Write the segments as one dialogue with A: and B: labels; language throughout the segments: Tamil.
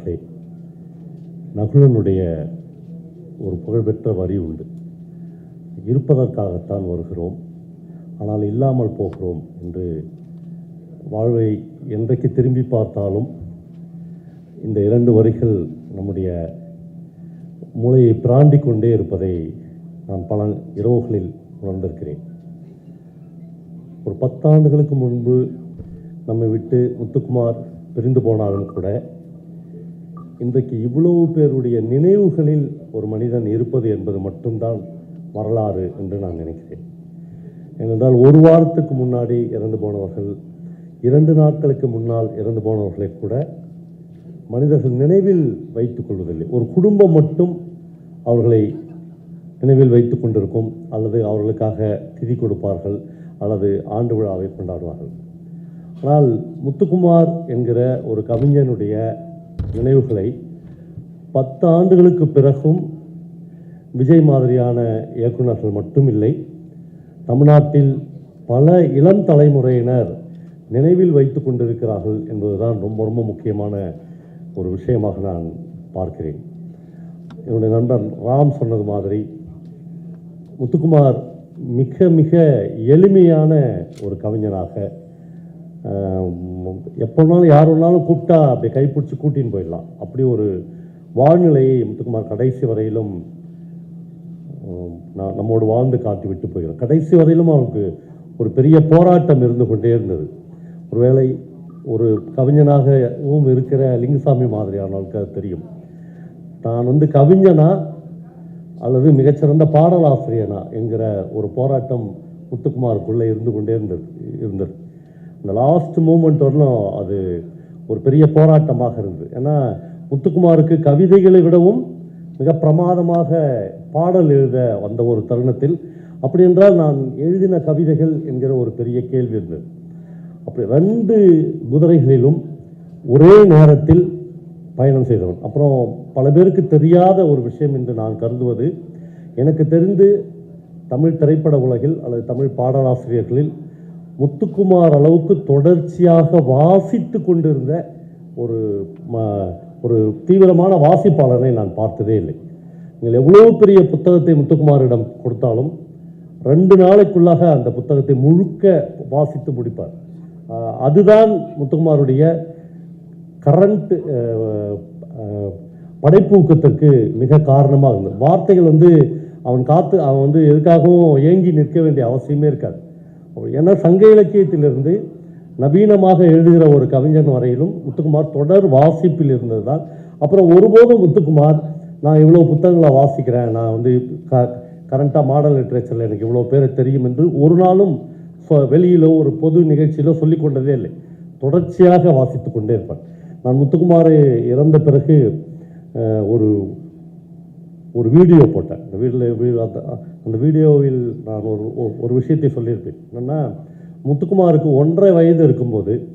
A: நண்பர்களே நகுலனுடைய ஒரு புகழ்பெற்ற வரி உண்டு. இருப்பதற்காகத்தான் வருகிறோம். ஆனால் இல்லாமல் போகிறோம் என்று வாழ்வை என்றைக்கு திரும்பி பார்த்தாலும் இந்த இரண்டு வரிகள் நம்முடைய மூளையை பிராண்டி கொண்டே இருப்பதை நான் பல இரவுகளில் உணர்ந்திருக்கிறேன். ஒரு பத்தாண்டுகளுக்கு முன்பு நம்மை விட்டு முத்துக்குமார் பிரிந்து போனாலும் கூட இன்றைக்கு இவ்வளவு பேருடைய நினைவுகளில் ஒரு மனிதன் இருப்பது என்பது மட்டும்தான் வரலாறு என்று நான் நினைக்கிறேன். ஏனென்றால் ஒரு வாரத்துக்கு முன்னாடி இறந்து போனவர்கள் இரண்டு நாட்களுக்கு முன்னால் இறந்து போனவர்களை கூட மனிதர்கள் நினைவில் வைத்துக் கொள்வதில்லை. ஒரு குடும்பம் மட்டும் அவர்களை நினைவில் வைத்துக் கொண்டிருக்கும் அல்லது அவர்களுக்காக திதி கொடுப்பார்கள் அல்லது ஆண்டு விழாவை கொண்டாடுவார்கள். ஆனால் முத்துக்குமார் என்கிற ஒரு கவிஞனுடைய நினைவுகளை பத்து ஆண்டுகளுக்கு பிறகும் விஜய் மாதிரியான இயக்குனர்கள் மட்டும் இல்லை தமிழ்நாட்டில் பல இளம் தலைமுறையினர் நினைவில் வைத்து கொண்டிருக்கிறார்கள் என்பதுதான் ரொம்ப ரொம்ப முக்கியமான ஒரு விஷயமாக நான் பார்க்கிறேன். என்னுடைய நண்பன் ராம் சொன்னது மாதிரி முத்துக்குமார் மிக மிக எளிமையான ஒரு கவிஞனாக எப்போனாலும் யார் வேணாலும் கூப்பிட்டா அப்படியே கைப்பிடிச்சி கூட்டின்னு போயிடலாம். அப்படி ஒரு வாழ்நிலையை முத்துக்குமார் கடைசி வரையிலும் நான் நம்மோடு வாழ்ந்து காட்டி விட்டு போயிடலாம் கடைசி வரையிலும் அவருக்கு ஒரு பெரிய போராட்டம் இருந்து கொண்டே இருந்தது. ஒருவேளை ஒரு கவிஞனாகவும் இருக்கிற லிங்குசாமி மாதிரியானவருக்கு அது தெரியும். தான் வந்து கவிஞனா அல்லது மிகச்சிறந்த பாடலாசிரியனா என்கிற ஒரு போராட்டம் முத்துக்குமாருக்குள்ளே இருந்து கொண்டே இருந்தது இருந்தது. இந்த லாஸ்ட் மூமெண்ட் வரலும் அது ஒரு பெரிய போராட்டமாக இருந்தது. ஏன்னா முத்துக்குமாருக்கு கவிதைகளை விடவும் மிக பிரமாதமாக பாடல் எழுத வந்த ஒரு தருணத்தில் அப்படி என்றால் நான் எழுதின கவிதைகள் என்கிற ஒரு பெரிய கேள்வி இருந்தது. அப்படி ரெண்டு குதிரைகளிலும் ஒரே நேரத்தில் பயணம் செய்தவன். அப்புறம் பல பேருக்கு தெரியாத ஒரு விஷயம் என்று நான் கருதுவது எனக்கு தெரிந்து தமிழ் திரைப்பட உலகில் அல்லது தமிழ் பாடலாசிரியர்களில் முத்துக்குமார் அளவுக்கு தொடர்ச்சியாக வாசித்து கொண்டிருந்த ஒரு ம- ஒரு தீவிரமான வாசிப்பாளரை நான் பார்த்ததே இல்லை. நீங்கள் எவ்வளோ பெரிய புத்தகத்தை முத்துக்குமாரிடம் கொடுத்தாலும் ரெண்டு நாளைக்குள்ளாக அந்த புத்தகத்தை முழுக்க வாசித்து முடிப்பார். அதுதான் முத்துக்குமாருடைய கரண்ட் படைப்பூக்கத்திற்கு மிக காரணமாக இருந்தது. வார்த்தைகள் வந்து அவன் காத்து அவன் வந்து எதுக்காகவும் ஏங்கி நிற்க வேண்டிய அவசியமே இருக்காது. ஏன்னா சங்க இலக்கியத்திலிருந்து நவீனமாக எழுதுகிற ஒரு கவிஞன் வரையிலும் முத்துக்குமார் தொடர் வாசிப்பில் இருந்தது தான் அப்புறம் ஒருபோதும் முத்துக்குமார் நான் இவ்வளோ புத்தகங்களை வாசிக்கிறேன். நான் வந்து க கரண்ட்டாக மாடல் லிட்ரேச்சரில் எனக்கு இவ்வளோ பேரை தெரியும் என்று ஒரு நாளும் வெளியிலோ ஒரு பொது நிகழ்ச்சியிலோ சொல்லிக்கொண்டதே இல்லை. தொடர்ச்சியாக வாசித்து கொண்டே இருப்பார் நான் முத்துக்குமாரை இறந்த பிறகு ஒரு ஒரு வீடியோ போட்டேன். அந்த வீட்டில் அந்த அந்த வீடியோவில் நான் ஒரு ஒ- ஒரு விஷயத்தை சொல்லியிருப்பேன். என்னென்னா முத்துக்குமாருக்கு ஒன்றரை வயது இருக்கும்போது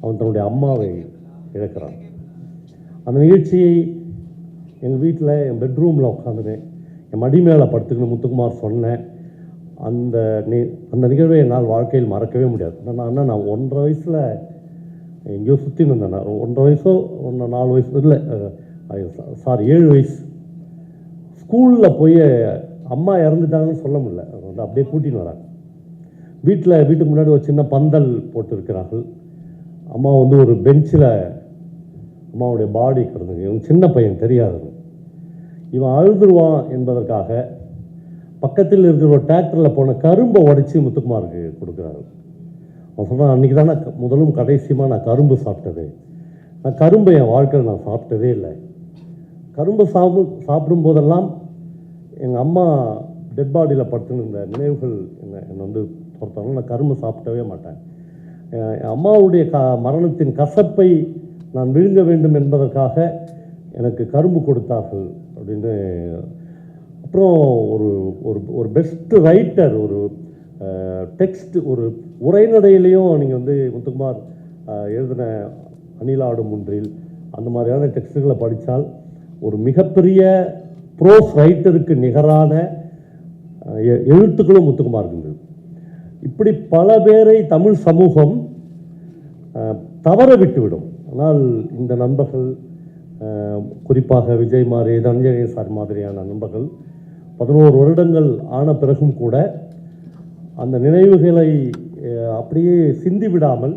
A: அவன் தன்னுடைய அம்மாவை இழக்கிறான். அந்த நிகழ்ச்சியை எங்கள் வீட்டில் என் பெட்ரூமில் உட்காந்துனேன் என் மடி மேலே படுத்துக்கின்னு முத்துக்குமார் சொன்னேன். அந்த நி அந்த நிகழ்வை என்னால் வாழ்க்கையில் மறக்கவே முடியாது. நான் நான் ஒன்றரை வயசில் எங்கேயோ சுற்றி இருந்தேன். நான் ஒன்றரை வயசோ ஒன்று நாலு வயசு இல்லை சாரி ஏழு வயசு. ஸ்கூலில் போய் அம்மா இறந்துட்டாங்கன்னு சொல்ல முடியல. அவங்க வந்து அப்படியே கூட்டின்னு வராங்க. வீட்டில் வீட்டுக்கு முன்னாடி ஒரு சின்ன பந்தல் போட்டிருக்கிறார்கள். அம்மா வந்து ஒரு பெஞ்சில் அம்மாவுடைய பாடி கிடந்துங்க இவன் சின்ன பையன் தெரியாதவன். இவன் அழுதுருவான் என்பதற்காக பக்கத்தில் இருக்கிற ஒரு டிராக்டரில் போன கரும்பை உடைச்சி முத்துக்குமாருக்கு கொடுக்குறாரு. அவன் சொன்னான் அன்றைக்கி தான் நான் முதலும் கடைசியமாக நான் கரும்பு சாப்பிட்டது. நான் கரும்பை என் வாழ்க்கையில் நான் சாப்பிட்டதே இல்லை. கரும்பு சாப்பிடு சாப்பிடும் போதெல்லாம் எங்கள் அம்மா டெட் பாடியில் படுத்துன்னு இருந்த நினைவுகள் என்னை? என்னை வந்து பொறுத்தவரை நான் கரும்பு சாப்பிட்டவே மாட்டேன். என் அம்மாவுடைய க மரணத்தின் கசப்பை நான் விழுங்க வேண்டும் என்பதற்காக எனக்கு கரும்பு கொடுத்தார்கள் அப்படின்னு. அப்புறம் ஒரு ஒரு ஒரு பெஸ்ட் ரைட்டர் ஒரு டெக்ஸ்ட் ஒரு உரைநடையிலையும் நீங்கள் வந்து முத்துக்குமார் எழுதின அணிலாடும் ஒன்றில் அந்த மாதிரியான டெக்ஸ்ட்டுகளை படித்தால் ஒரு மிகப்பெரிய ப்ரோஸ் ரைட்டருக்கு நிகரான எ- எழுத்துக்களும் முத்துக்குமார் இருந்தது இப்படி பல பேரை தமிழ் சமூகம் தவற விட்டுவிடும். ஆனால் இந்த நண்பர்கள் குறிப்பாக விஜய் மாதிரி தனஞ்சயன் சார் மாதிரியான நண்பர்கள் பதினோரு வருடங்கள் ஆன பிறகும் கூட அந்த நினைவுகளை அப்படியே சிந்தி விடாமல்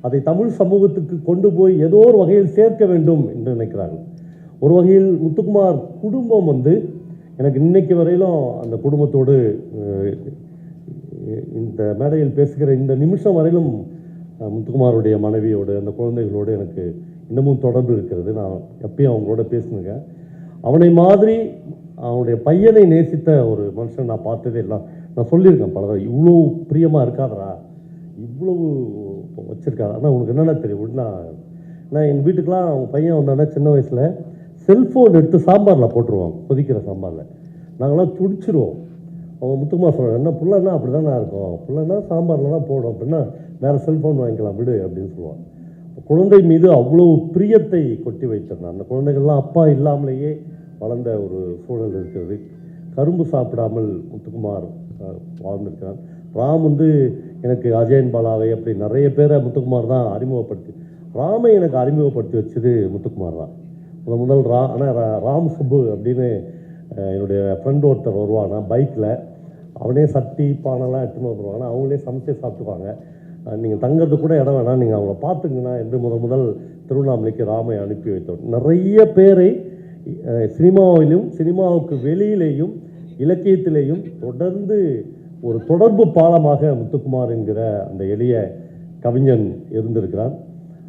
A: அதை தமிழ் சமூகத்துக்கு கொண்டு போய் ஏதோ ஒரு வகையில் சேர்க்க வேண்டும் என்று நினைக்கிறார்கள். ஒரு வகையில் முத்துக்குமார் குடும்பம் வந்து எனக்கு இன்னைக்கு வரையிலும் அந்த குடும்பத்தோடு இந்த மேடையில் பேசுகிற இந்த நிமிஷம் வரையிலும் முத்துக்குமாருடைய மனைவியோடு அந்த குழந்தைகளோடு எனக்கு இன்னமும் தொடர்பு இருக்கிறது. நான் எப்பயும் அவங்களோட பேசுனுங்க அவனை மாதிரி அவனுடைய பையனை நேசித்த ஒரு மனுஷன் நான் பார்த்ததே இல்லை. நான் சொல்லியிருக்கேன் பல இவ்வளோ பிரியமாக இருக்காதரா இவ்வளவு வச்சுருக்காரு ஆனால் உனக்கு என்னென்ன தெரியும்? நான் நான் எங்கள் வீட்டுக்கெலாம் அவங்க பையன் வந்தானே சின்ன வயசில் செல்ஃபோன் எடுத்து சாம்பாரில் போட்டுருவான் கொதிக்கிற சாம்பாரில். நாங்களாம் துடிச்சிருவோம். அவங்க முத்துக்குமார் சொல்கிறாங்க என்ன பிள்ளைன்னா அப்படி தானே இருக்கும் புள்ளன்னா சாம்பாரில் தான் போடும் அப்படின்னா வேறு செல்ஃபோன் வாங்கிக்கலாம் விடு அப்படின்னு சொல்லுவாங்க. குழந்தை மீது அவ்வளோ பிரியத்தை கொட்டி வைத்திருந்தான் அந்த குழந்தைகள்லாம் அப்பா இல்லாமலேயே வளர்ந்த ஒரு சூழல் இருக்கிறது. கரும்பு சாப்பிடாமல் முத்துக்குமார் அஹ், வாழ்ந்திருக்கிறான் ராம் வந்து எனக்கு அஜயன் பாலாவை அப்படி நிறைய பேரை முத்துக்குமார் தான் அறிமுகப்படுத்தி ராமை எனக்கு அறிமுகப்படுத்தி வச்சது முத்துக்குமார் தான். முத முதல் ரா ஆனால் ராம் சுப்பு அப்படின்னு என்னுடைய ஃப்ரெண்ட் ஒருத்தர் வருவானா. பைக்கில் அவனே சட்டி பானைலாம் எடுத்துன்னு வந்துருவாங்க அவங்களே சமைச்சு சாப்பிட்டுவாங்க நீங்கள் தங்கிறது கூட இடம் வேணாம். நீங்கள் அவங்கள பார்த்துங்கண்ணா என்று முதல் முதல் திருவண்ணாமலைக்கு ராமை அனுப்பி வைத்தோம் நிறைய பேரை சினிமாவிலும் சினிமாவுக்கு வெளியிலேயும் இலக்கியத்திலேயும் தொடர்ந்து ஒரு தொடர்பு பாலமாக முத்துக்குமார் என்கிற அந்த எளிய கவிஞன் இருந்திருக்கிறார்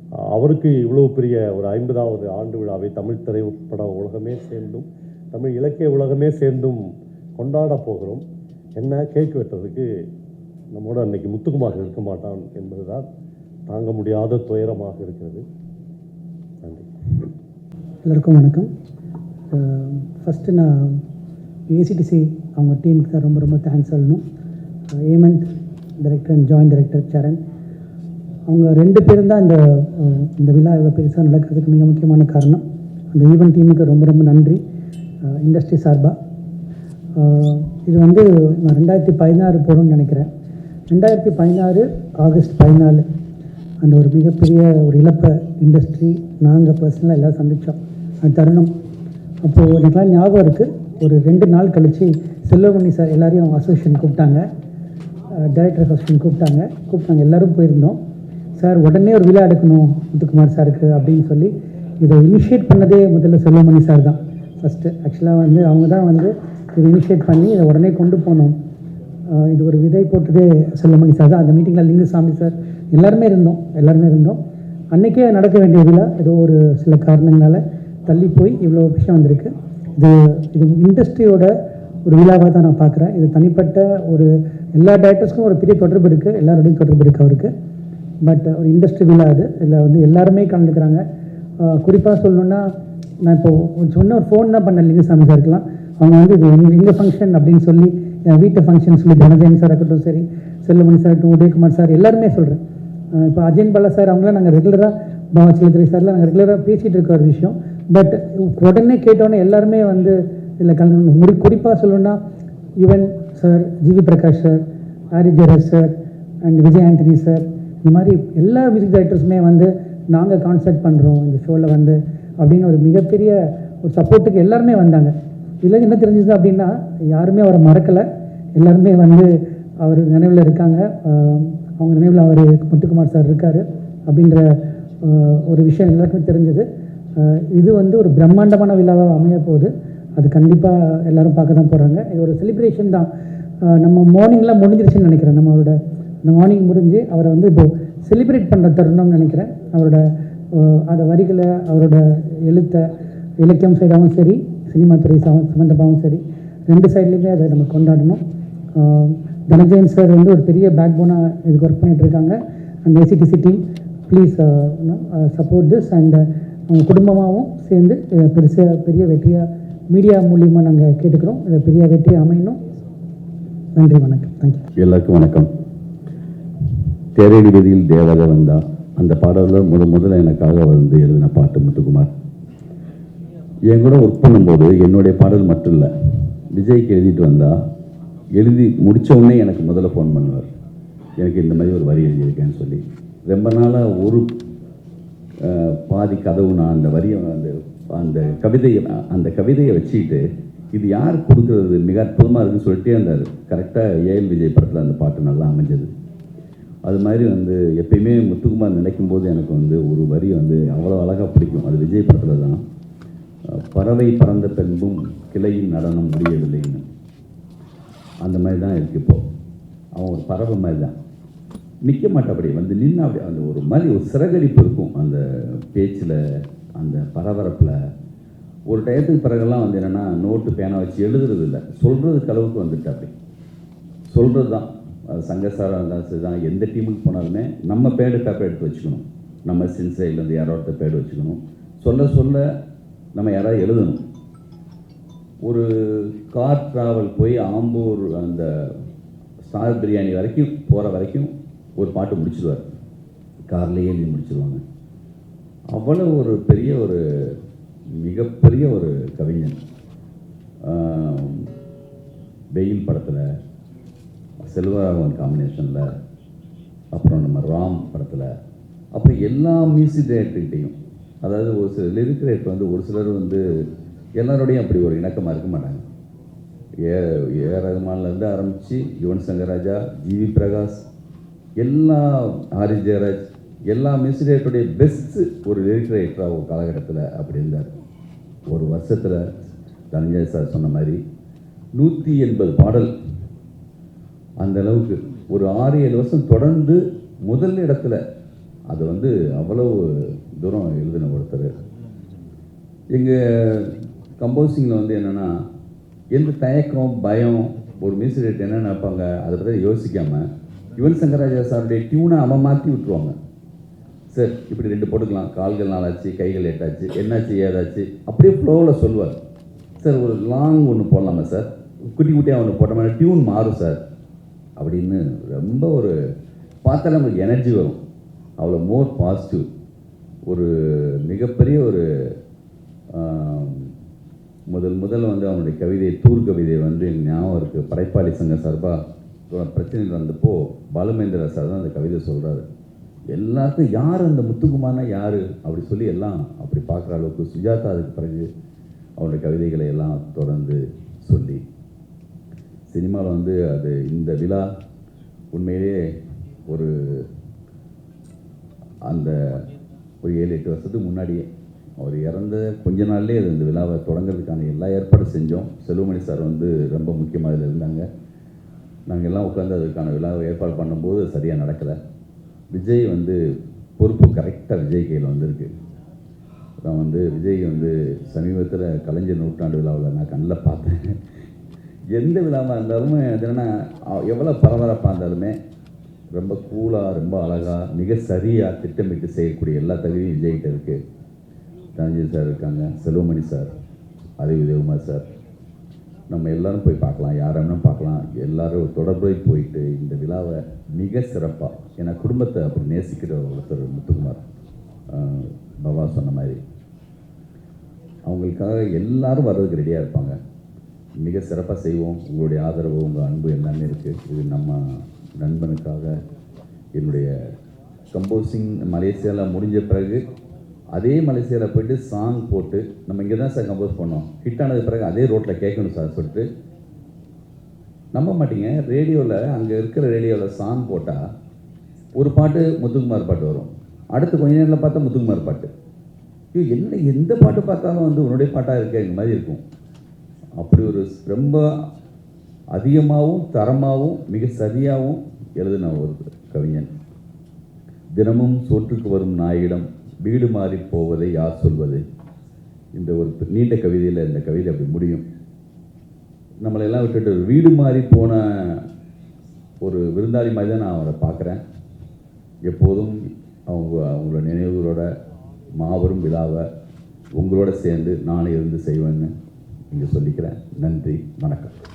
A: அவருக்கு இவ்வளவு பெரிய ஒரு ஐம்பதாவது ஆண்டு விழாவை தமிழ் திரைப்பட உலகமே சேர்ந்தும் தமிழ் இலக்கிய உலகமே சேர்ந்தும் கொண்டாட போகிறோம். என்ன கேக் வெட்டுறதுக்கு நம்மோட அன்னைக்கு முத்துக்குமார் இருக்க மாட்டான் என்பதுதான் தாங்க முடியாத துயரமாக இருக்கிறது. நன்றி.
B: எல்லாருக்கும் வணக்கம். ஃபஸ்ட்டு நான் ஏசிடிசி அவங்க டீமுக்கு தான் ரொம்ப ரொம்ப தேங்க்ஸ் சொல்லணும். Hemanth director and joint director Charan அவங்க ரெண்டு பேரும் தான் இந்த இந்த விழா இவ்வளோ பெருசாக நடக்கிறதுக்கு மிக முக்கியமான காரணம். அந்த ஈவெண்ட் டீமுக்கு ரொம்ப ரொம்ப நன்றி இண்டஸ்ட்ரி சார்பாக இது வந்து நான் ரெண்டாயிரத்தி பதினாறு போகிறோம்னு நினைக்கிறேன். ரெண்டாயிரத்தி பதினாறு ஆகஸ்ட் பதினாலு அந்த ஒரு மிகப்பெரிய ஒரு இழப்பை இண்டஸ்ட்ரி நாங்கள் பர்சனலாக எல்லாம் சந்தித்தோம் அந்த தருணம். அப்போது எனக்குலாம் ஞாபகம் இருக்குது ஒரு ரெண்டு நாள் கழித்து செல்வமணி சார் எல்லோரையும் அசோசியேஷன் கூப்பிட்டாங்க. டைரக்டர் அசோசியேஷன் கூப்பிட்டாங்க. கூப்பிட்டாங்க. எல்லோரும் போயிருந்தோம். சார் உடனே ஒரு விழா எடுக்கணும் முத்துக்குமார் சாருக்கு அப்படின்னு சொல்லி இதை இனிஷியேட் பண்ணதே முதல்ல செல்வமணி சார் தான். ஃபஸ்ட்டு ஆக்சுவலாக வந்து அவங்க தான் வந்து இதை இனிஷியேட் பண்ணி இதை உடனே கொண்டு போனோம். இது ஒரு விதை போட்டதே செல்லமணி சார் தான். அந்த மீட்டிங்கில் லிங்குசாமி சார். எல்லாருமே இருந்தோம் எல்லாருமே இருந்தோம். அன்றைக்கே நடக்க வேண்டிய விழா ஏதோ ஒரு சில காரணங்களால் தள்ளி போய் இவ்வளோ விஷயம் வந்திருக்கு. இது இது இண்டஸ்ட்ரியோட ஒரு விழாவாக தான் நான் பார்க்குறேன். இது தனிப்பட்ட ஒரு எல்லா டேரக்டர்ஸ்க்கும் ஒரு பெரிய தொடர்பு இருக்குது எல்லாரோடையும் தொடர்பு இருக்குது அவருக்கு. பட் uh, ஒரு இண்டஸ்ட்ரி விழா அது. இதில் வந்து எல்லாருமே கலந்துக்கிறாங்க. குறிப்பாக சொல்லணுன்னா நான் இப்போ சொன்ன ஒரு ஃபோன் தான் பண்ணேன் லிங்கசாமி சாருக்குலாம் அவங்க வந்து இது எங்க- ஃபங்க்ஷன் அப்படின்னு சொல்லி என் வீட்டு ஃபங்க்ஷன் சொல்லி தனஜயன் சார் இருக்கட்டும் சரி செல்லுமணி சார் இருக்கட்டும் உதயகுமார் சார் எல்லாருமே சொல்கிறேன் இப்போ அஜயன் பாலா சார் அவங்களாம் நாங்கள் ரெகுலராக பாபா சிலத்திரை சார்லாம் நாங்கள் ரெகுலராக பேசிகிட்டு இருக்க ஒரு விஷயம். பட் உடனே கேட்டோன்னே எல்லாருமே வந்து இதில் கலந்து முடி குறிப்பாக சொல்லணும்னா Yuvan sir GV Prakash sir Harris Jayaraj sir and Vijay Antony sir இந்த மாதிரி எல்லா மியூசிக் டைரக்டர்ஸுமே வந்து நாங்கள் கான்சர்ட் பண்ணுறோம் இந்த ஷோவில் வந்து அப்படின்னு ஒரு மிகப்பெரிய ஒரு சப்போர்ட்டுக்கு எல்லாருமே வந்தாங்க. இதில் என்ன தெரிஞ்சது அப்படின்னா யாருமே அவரை மறக்கலை. எல்லாருமே வந்து அவர் நினைவில் இருக்காங்க. அவங்க நினைவில் அவர் முத்துக்குமார் சார் இருக்கார் அப்படின்ற ஒரு விஷயம் எல்லாருக்குமே தெரிஞ்சது. இது வந்து ஒரு பிரம்மாண்டமான விழாவாக அமைய போகுது. அது கண்டிப்பாக எல்லாரும் பார்க்க தான் போகிறாங்க இது ஒரு செலிப்ரேஷன் தான். நம்ம மார்னிங்லாம் முடிஞ்சிருச்சுன்னு நினைக்கிறேன். நம்மளோட இந்த மார்னிங் முடிஞ்சு அவரை வந்து இப்போ செலிப்ரேட் பண்ணுற தருணம்னு நினைக்கிறேன். அவரோட அந்த வரிகளை அவரோட எழுத்தை இலக்கியம் சைடாகவும் சரி சினிமா துறை சம சம்மந்தமாகவும் சரி ரெண்டு சைட்லேயுமே அதை நம்ம கொண்டாடணும். ஆஹ் தனஜயன் சார் வந்து ஒரு பெரிய பேக் போனாக இதுக்கு ஒர்க் பண்ணிகிட்ருக்காங்க இருக்காங்க. And ACTC team please support this and அவங்க குடும்பமாகவும் சேர்ந்து பெருசாக பெரிய வெற்றியாக மீடியா மூலியமாக நாங்கள் கேட்டுக்கிறோம். இதை பெரிய வெற்றி அமையணும். நன்றி வணக்கம். தேங்க்யூ
C: எல்லாருக்கும் வணக்கம். தேரடி வீதியில் தேவதை வந்தா அந்த பாடலில் முத முதல்ல எனக்காக வந்து எழுதின பாட்டு முத்துக்குமார். என் கூட ஒர்க் பண்ணும்போது என்னுடைய பாடல் மட்டும் இல்லை விஜய்க்கு எழுதிட்டு வந்தால் எழுதி முடிச்ச உடனே எனக்கு முதல்ல ஃபோன் பண்ணுவார். எனக்கு இந்த மாதிரி ஒரு வரி எழுதியிருக்கேன்னு சொல்லி. ரொம்ப நாளாக ஒரு பாதி கதவு நான் அந்த வரியை அந்த அந்த கவிதையை அந்த கவிதையை வச்சுக்கிட்டு இது யார் கொடுக்குறது? மிக அற்புதமாக இருக்குன்னு சொல்லிட்டே அந்த கரெக்டாக ஏஎல் விஜய் படத்தில் அந்த பாட்டு நல்லா அமைஞ்சது. அது மாதிரி வந்து எப்பயுமே முத்துக்குமார் நினைக்கும் போது எனக்கு வந்து ஒரு வரி வந்து அவ்வளோ அழகாக பிடிக்கும். அது விஜய் படத்தில் தான். பறவை பறந்த பின்பும் கிளையின் நடனம் முடியவில்லைன்னு அந்த மாதிரி தான் இருக்கு இப்போது அவன் ஒரு பறவை மாதிரி தான். நிற்க மாட்டபடி வந்து நின்று அப்படி அந்த ஒரு மாதிரி ஒரு சிறகடிப்பு இருக்கும் அந்த பேச்சில் அந்த பரபரப்பில். ஒரு டயத்துக்கு பிறகுலாம் வந்து என்னென்னா நோட்டு பேனா வச்சு எழுதுறது இல்லை. சொல்கிறதுக்கு அளவுக்கு வந்துட்டு அப்படி சொல்கிறது தான் அது சங்கசாரம் இருந்தாலும் சரி தான் எந்த டீமுக்கு போனாலுமே நம்ம பேடு பேப்பர் எடுத்து வச்சுக்கணும். நம்ம சின்சைட்லேருந்து யாரோ ஒருத்தர் பேடு வச்சுக்கணும். சொல்ல சொல்ல நம்ம யாராவது எழுதணும். ஒரு கார் ட்ராவல் போய் ஆம்பூர் அந்த ஸ்டார் பிரியாணி வரைக்கும் போகிற வரைக்கும் ஒரு பாட்டு முடிச்சிடுவார் கார்லேயே எழுதி முடிச்சிடுவாங்க அவ்வளோ ஒரு பெரிய ஒரு மிகப்பெரிய ஒரு கவிஞன். வெயில் படத்தில் செல்வராகவன் காம்பினேஷனில் அப்புறம் நம்ம ராம் படத்தில் அப்புறம் எல்லா மியூசிக் டேரக்டர்கிட்டையும் அதாவது ஒரு சில லிரிக் வந்து ஒரு சிலர் வந்து எல்லாரோடையும் அப்படி ஒரு இணக்கமாக இருக்க மாட்டாங்க. ஏ ஏ ரகுமான்லேருந்து ஆரம்பித்து யுவன் சங்கர் ராஜா ஜிவி பிரகாஷ் எல்லா ஹாரிஸ் ஜெயராஜ் எல்லா மியூசிக் டேரக்டருடைய பெஸ்ட்டு ஒரு லிரிக் ரைட்டராக ஒரு காலகட்டத்தில் அப்படி இருந்தார். ஒரு வருஷத்தில் தனஞ்சய் சார் சொன்ன மாதிரி நூற்றி எண்பது பாடல் அந்த அளவுக்கு ஒரு ஆறு ஏழு வருஷம் தொடர்ந்து முதல் இடத்துல அது வந்து அவ்வளவு தூரம் எழுதின ஒருத்தர். எங்கள் கம்போசிங்கில் வந்து என்னென்னா எந்த தயக்கம் பயம் ஒரு மியூசிக் ரேட் என்ன நினைப்பாங்க அதை பற்றி யோசிக்காமல் யுவன் சங்கராஜா சாருடைய டியூனை அவன் மாற்றி விட்டுருவாங்க. சார் இப்படி ரெண்டு போட்டுக்கலாம். கால்கள் நாளாச்சு கைகள் எட்டாச்சு என்னாச்சு ஏதாச்சு. அப்படியே ஃப்ளோவில் சொல்லுவார். சார் ஒரு லாங் ஒன்று போடலாமா சார்? குட்டி குட்டியாக ஒன்று போட்டோம்னா டியூன் மாறும் சார். அப்படின்னு ரொம்ப ஒரு பார்த்தாலே நம்மளுக்கு எனர்ஜி வரும். அவ்வளோ மோர் பாசிட்டிவ் ஒரு மிகப்பெரிய ஒரு முதல் முதல் வந்து அவனுடைய கவிதை தூர் கவிதை வந்து எனக்கு ஞாபகம் இருக்குது படைப்பாளி சங்க சார்பாக பிரச்சனைகள் வந்தப்போ பாலுமேந்திரா சார் தான் அந்த கவிதை சொல்கிறாரு எல்லாருக்கும் யார் அந்த முத்துக்குமார்னா யார்? அப்படி சொல்லி எல்லாம் அப்படி பார்க்குற அளவுக்கு சுஜாதா அதுக்கு பிறகு அவனுடைய கவிதைகளை எல்லாம் தொடர்ந்து சொல்லி சினிமாவில் வந்து அது இந்த விழா உண்மையிலேயே ஒரு அந்த ஒரு ஏழு எட்டு வருஷத்துக்கு முன்னாடியே அவர் இறந்த கொஞ்ச நாள்லேயே அது இந்த விழாவை தொடங்குறதுக்கான எல்லா ஏற்பாடும் செஞ்சோம். செல்வமணி சார் வந்து ரொம்ப முக்கியமாக இதில் இருந்தாங்க. நாங்கள் எல்லாம் உட்காந்து அதுக்கான விழாவை ஏற்பாடு பண்ணும்போது சரியாக நடக்கலை. விஜய் வந்து பொறுப்பு கரெக்டாக விஜய் கையில் வந்திருக்கு. நான் வந்து விஜய் வந்து சமீபத்தில் கலைஞர் நூற்றாண்டு விழாவில் நான் கண்ணில் பார்த்தேன். எந்த விழாவாக இருந்தாலும் என்னென்னா எவ்வளோ பரபரப்பாக இருந்தாலுமே ரொம்ப கூலாக ரொம்ப அழகாக மிக சரியாக திட்டமிட்டு செய்யக்கூடிய எல்லா தகுதியும் விஜய்கிட்ட இருக்குது தனஞ்சய் சார் இருக்காங்க செல்வமணி சார் அறிவு தேவகுமார் சார் நம்ம எல்லோரும் போய் பார்க்கலாம் யார் வேணாலும் பார்க்கலாம். எல்லாரும் தொடர்பு போயிட்டு இந்த விழாவை மிக சிறப்பாக ஏன்னா குடும்பத்தை அப்படி நேசிக்கிற ஒருத்தர் முத்துக்குமார் பவா சொன்ன மாதிரி. அவங்களுக்காக எல்லாரும் வர்றதுக்கு ரெடியாக இருப்பாங்க. மிக சிறப்பாக செய்வோம். உங்களுடைய ஆதரவு உங்கள் அன்பு எல்லாமே இருக்குது இது நம்ம நண்பனுக்காக என்னுடைய கம்போசிங் மலேசியாவில் முடிஞ்ச பிறகு அதே மலேசியாவில் போயிட்டு சாங் போட்டு நம்ம இங்கே தான் சார் கம்போஸ் பண்ணோம். ஹிட் ஆனது பிறகு அதே ரோட்டில் கேட்கணும் சார் சொல்லிட்டு நம்ப மாட்டீங்க. ரேடியோவில் அங்கே இருக்கிற ரேடியோவில் சாங் போட்டால் ஒரு பாட்டு முத்துக்குமார் பாட்டு வரும். அடுத்து கொஞ்ச நேரத்தில் பார்த்தா முத்துக்குமார் பாட்டு. ஐயோ என்ன எந்த பாட்டு பார்த்தாலும் வந்து உன்னுடைய பாட்டாக இருக்க மாதிரி இருக்கும். அப்படி ஒரு ரொம்ப அதிகமாகவும் தரமாகவும் மிக சரியாகவும் எழுதின ஒரு கவிஞன். தினமும் சோற்றுக்கு வரும் நாயிடம் வீடு மாறி போவதை யார் சொல்வது? இந்த ஒரு நீண்ட கவிதையில் இந்த கவிதை அப்படி முடியும். நம்மளெல்லாம் விட்டுட்டு ஒரு வீடு மாறி போன ஒரு விருந்தாளி மாதிரி தான் நான் அவரை பார்க்குறேன். எப்போதும் அவங்க அவங்களோட நினைவுகளோட மாபெரும் விழாவை உங்களோட சேர்ந்து நானும் இருந்து செய்வேன்னு இங்கே சொல்லிக்கிறேன். நன்றி வணக்கம்.